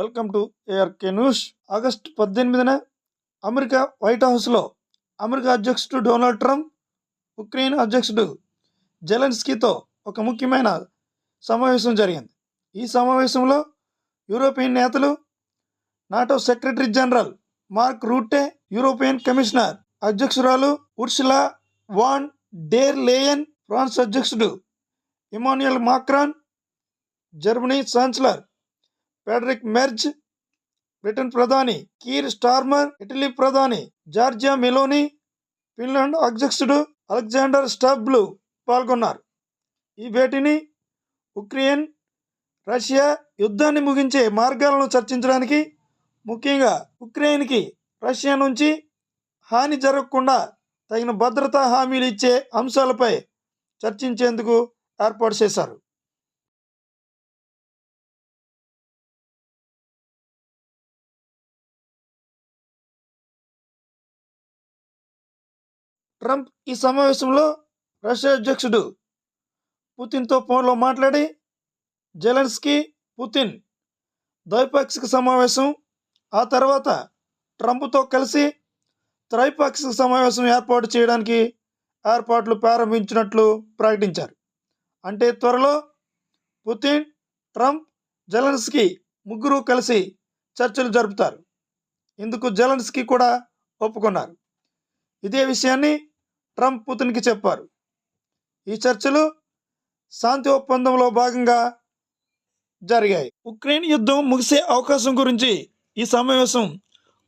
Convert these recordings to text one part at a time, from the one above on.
Welcome to ARK news. August పద్దెనిమిదిన America white హౌస్లో America అధ్యక్షుడు డొనాల్డ్ ట్రంప్ ఉక్రెయిన్ అధ్యక్షుడు జెలెన్స్కీతో ఒక ముఖ్యమైన సమావేశం జరిగింది. ఈ సమావేశంలో యూరోపియన్ నేతలు NATO secretary general Mark Rutte European commissioner అధ్యక్షురాలు Ursula von der Leyen France అధ్యక్షుడు Emmanuel Macron Germany chancellor Friedrich Merz Britain ప్రధాని కీర్ స్టార్మర్ ఇటలీ ప్రధాని జార్జియా మెలోని ఫిన్లాండ్ అధ్యక్షుడు అలెగ్జాండర్ స్టబ్లు పాల్గొన్నారు. ఈ భేటీని ఉక్రెయిన్ రష్యా యుద్ధాన్ని ముగించే మార్గాలను చర్చించడానికి ముఖ్యంగా ఉక్రెయిన్కి రష్యా నుంచి హాని జరగకుండా తగిన భద్రతా హామీలు ఇచ్చే అంశాలపై చర్చించేందుకు ఏర్పాటు చేశారు. ట్రంప్ ఈ సమావేశంలో రష్యా అధ్యక్షుడు పుతిన్తో ఫోన్లో మాట్లాడి జెలెన్స్కీ పుతిన్ ద్వైపాక్షిక సమావేశం ఆ తర్వాత ట్రంప్తో కలిసి త్రైపాక్షిక సమావేశం ఏర్పాటు చేయడానికి ఏర్పాట్లు ప్రారంభించినట్లు ప్రకటించారు. అంటే త్వరలో పుతిన్ ట్రంప్ జెలెన్స్కీ ముగ్గురు కలిసి చర్చలు జరుపుతారు. ఇందుకు జెలెన్స్కీ కూడా ఒప్పుకున్నారు. ఇదే విషయాన్ని ట్రంప్ పుతిన్కి చెప్పారు. ఈ చర్చలు శాంతి ఒప్పందంలో భాగంగా జరిగాయి. ఉక్రెయిన్ యుద్ధం ముగిసే అవకాశం గురించి ఈ సమావేశం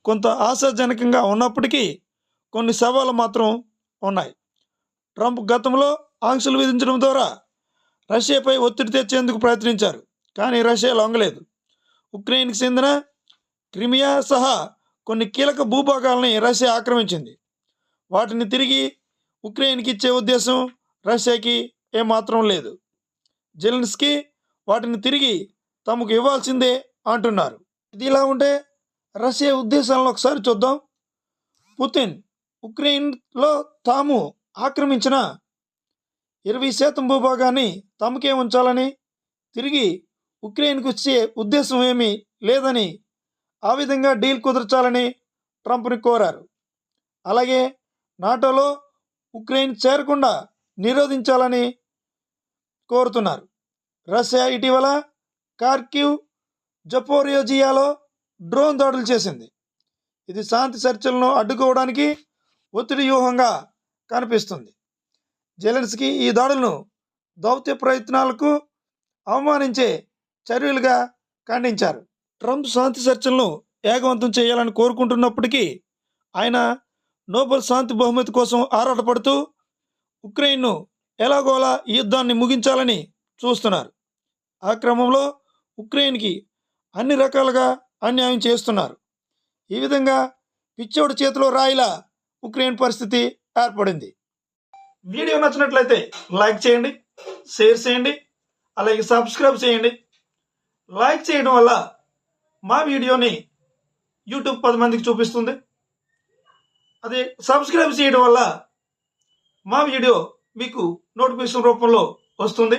కొంత ఆశాజనకంగా ఉన్నప్పటికీ కొన్ని సవాళ్ళు మాత్రం ఉన్నాయి. ట్రంప్ గతంలో ఆంక్షలు విధించడం ద్వారా రష్యాపై ఒత్తిడి తెచ్చేందుకు ప్రయత్నించారు కానీ రష్యా లొంగలేదు. ఉక్రెయిన్కి చెందిన క్రిమియా సహా కొన్ని కీలక భూభాగాలని రష్యా ఆక్రమించింది. వాటిని తిరిగి ఉక్రెయిన్కి ఇచ్చే ఉద్దేశం రష్యాకి ఏమాత్రం లేదు. జెలెన్స్కీ వాటిని తిరిగి తమకు ఇవ్వాల్సిందే అంటున్నారు. ఇది ఇలా ఉంటే రష్యా ఉద్దేశాలను ఒకసారి చూద్దాం. పుతిన్ ఉక్రెయిన్లో తాము ఆక్రమించిన ఇరవై శాతం భూభాగాన్ని తమకే ఉంచాలని తిరిగి ఉక్రెయిన్కు వచ్చే ఉద్దేశం ఏమీ లేదని ఆ విధంగా డీల్ కుదర్చాలని ట్రంప్ని కోరారు. అలాగే నాటోలో ఉక్రెయిన్ చేరకుండా నిరోధించాలని కోరుతున్నారు. రష్యా ఇటీవల కార్కివ్ జపోరియోజియాలో డ్రోన్ దాడులు చేసింది. ఇది శాంతి చర్చలను అడ్డుకోవడానికి ఒత్తిడి వ్యూహంగా కనిపిస్తుంది. జెలెన్స్కీ ఈ దాడులను దౌత్య ప్రయత్నాలకు అవమానించే చర్యలుగా ఖండించారు. ట్రంప్ శాంతి చర్చలను ఏకవంతం చేయాలని కోరుకుంటున్నప్పటికీ ఆయన నోబెల్ శాంతి బహుమతి కోసం ఆరాటపడుతూ ఉక్రెయిన్ను ఎలాగోలా ఈ యుద్ధాన్ని ముగించాలని చూస్తున్నారు. ఆ క్రమంలో ఉక్రెయిన్కి అన్ని రకాలుగా అన్యాయం చేస్తున్నారు. ఈ విధంగా పిచ్చోడి చేతిలో రాయిలా ఉక్రెయిన్ పరిస్థితి ఏర్పడింది. వీడియో నచ్చినట్లయితే లైక్ చేయండి షేర్ చేయండి అలాగే సబ్స్క్రైబ్ చేయండి. లైక్ చేయడం వల్ల మా వీడియోని యూట్యూబ్ పది మందికి చూపిస్తుంది. అదే సబ్స్క్రైబ్ చేయడం వల్ల మా వీడియో మీకు నోటిఫికేషన్ రూపంలో వస్తుంది.